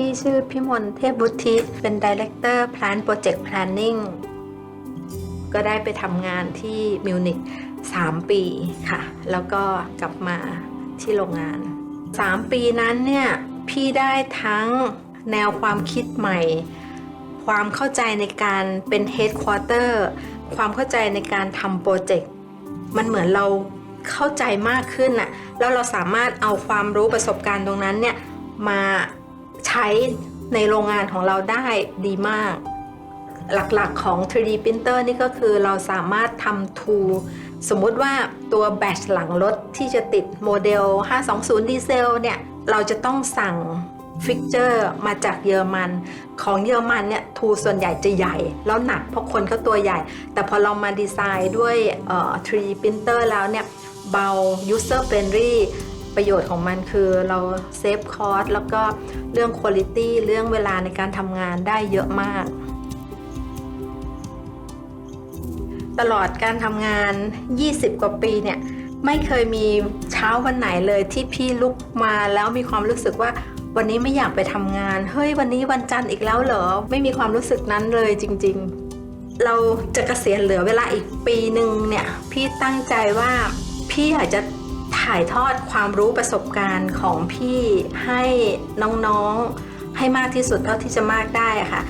พี่ชื่อพี่มนเทพบุตรทิเป็น Director Plan Project Planning ก็ได้ไปทำงานที่มิวนิก3 ปีค่ะ แล้วก็กลับมาที่โรงงาน 3 ปีนั้นเนี่ย พี่ได้ทั้งแนวความคิดใหม่ ความเข้าใจในการเป็น Headquarter ความเข้าใจในการทำโปรเจกต์มันเหมือนเราเข้าใจมากขึ้นน่ะแล้วเราสามารถเอาความรู้ประสบการณ์ตรงนั้นเนี่ยมา ใช้ในโรงงานของเราได้ดีมาก หลักๆของ 3D printer นี่ก็คือเราสามารถทำ tool สมมุติว่าตัวแบตหลังรถที่จะติดโมเดล 520 ดีเซลเนี่ย เราจะต้องสั่งฟิกเจอร์มาจากเยอรมัน ของเยอรมันเนี่ยทูส่วนใหญ่จะใหญ่ แล้วหนักเพราะคนเขาตัวใหญ่ แต่พอเรามาดีไซน์ด้วย 3D printer แล้วเนี่ย เบา user friendly ประโยชน์ของมันคือเราเซฟคอสแล้วก็เรื่องคุณ i t y เรื่องเวลาในการทำงานได้เยอะมาก ตลอดการทำงาน 20 กว่าปีเนี่ยไม่เคยมีเช้าวันไหนเลยที่พี่ลุกมาแล้วมีความรู้สึกว่าวันนี้ไม่อยากไปทำงาน เฮ้ยวันนี้วันจันทร์อีกแล้วเหรอ ไม่มีความรู้สึกนั้นเลยจริง ๆ เราจะเกษียณเหลือเวลาอีกปีหนึ่งเนี่ย พี่ตั้งใจว่าพี่อยากจะ ถ่ายทอดความรู้ประสบการณ์ของพี่ให้น้องๆให้มากที่สุดเท่าที่จะมากได้ค่ะ